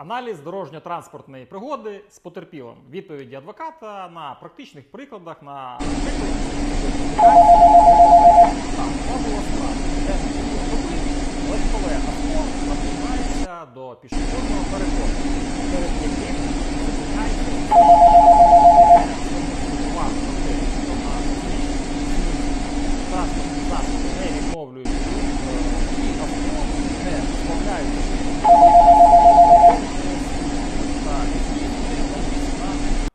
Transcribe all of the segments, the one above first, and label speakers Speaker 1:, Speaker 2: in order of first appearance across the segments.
Speaker 1: Аналіз дорожньо-транспортної пригоди з потерпілим. Відповіді адвоката на практичних прикладах на прикладі легкове авто наближається до пішохідного переходу, перед яким зупиняється увагу на те, що на транспортні засоби не відновлюють рух, е, і авто не справляються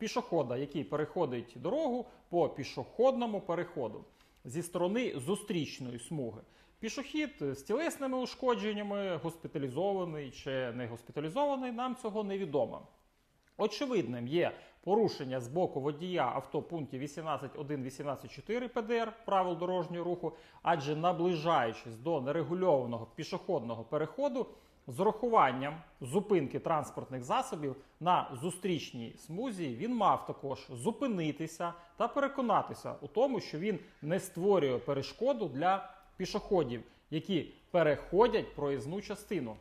Speaker 1: пішохода, який переходить дорогу по пішохідному переходу зі сторони зустрічної смуги. Пішохід з тілесними ушкодженнями, госпіталізований чи не госпіталізований, нам цього невідомо. Очевидним є порушення з боку водія авто пунктів 18.1-18.4 ПДР правил дорожнього руху, адже наближаючись до нерегульованого пішохідного переходу з урахуванням зупинки транспортних засобів на зустрічній смузі, він мав також зупинитися та переконатися у тому, що він не створює перешкоду для пішоходів, які переходять проїзну частину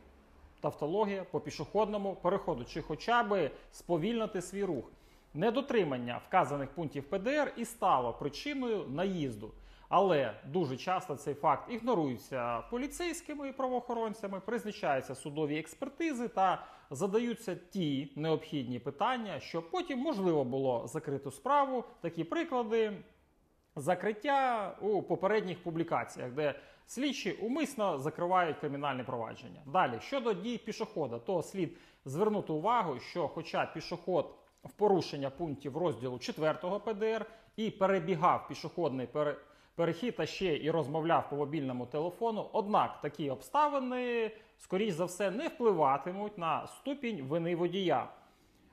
Speaker 1: тавтологія по пішохідному переходу, чи хоча би сповільнити свій рух. Недотримання вказаних пунктів ПДР і стало причиною наїзду. Але дуже часто цей факт ігнорується поліцейськими і правоохоронцями, призначаються судові експертизи та задаються ті необхідні питання, що потім можливо було закрити справу. Такі приклади закриття у попередніх публікаціях, де слідчі умисно закривають кримінальне провадження. Далі щодо дій пішохода, то слід звернути увагу, що, хоча пішоход в порушення пунктів розділу 4 ПДР і перебігав пішохідний пере- перехід, а ще і розмовляв по мобільному телефону. Однак такі обставини, скоріш за все, не впливатимуть на ступінь вини водія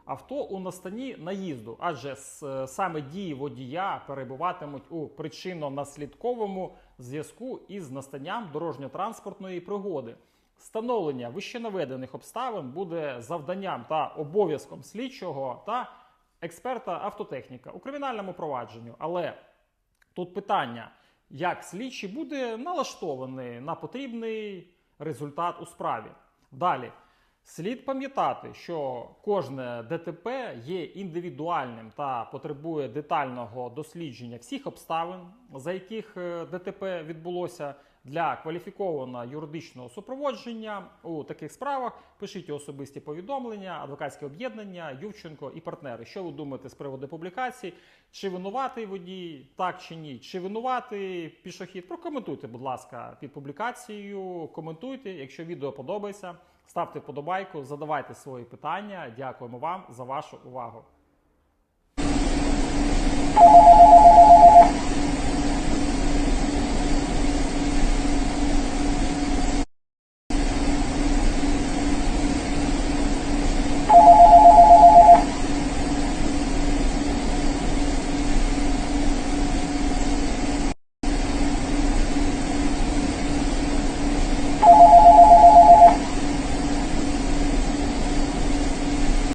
Speaker 1: авто у настані наїзду, адже саме дії водія перебуватимуть у причинно-наслідковому зв'язку із настанням дорожньо-транспортної пригоди. Встановлення вищенаведених обставин буде завданням та обов'язком слідчого та експерта автотехніка у кримінальному провадженню. Але Тут питання, як слідчий буде налаштований на потрібний результат у справі. Далі. Слід пам'ятати, що кожне ДТП є індивідуальним та потребує детального дослідження всіх обставин, за яких е, ДТП відбулося для кваліфікованого юридичного супроводження у таких справах. Пишіть особисті повідомлення, адвокатське об'єднання, Ювченко і партнери. Що ви думаєте з приводу публікацій? Чи винуватий водій, так чи ні? Чи винуватий пішохід? Прокоментуйте, будь ласка, під публікацією. Коментуйте, якщо відео подобається, ставте вподобайку, задавайте свої питання. Дякуємо вам за вашу увагу.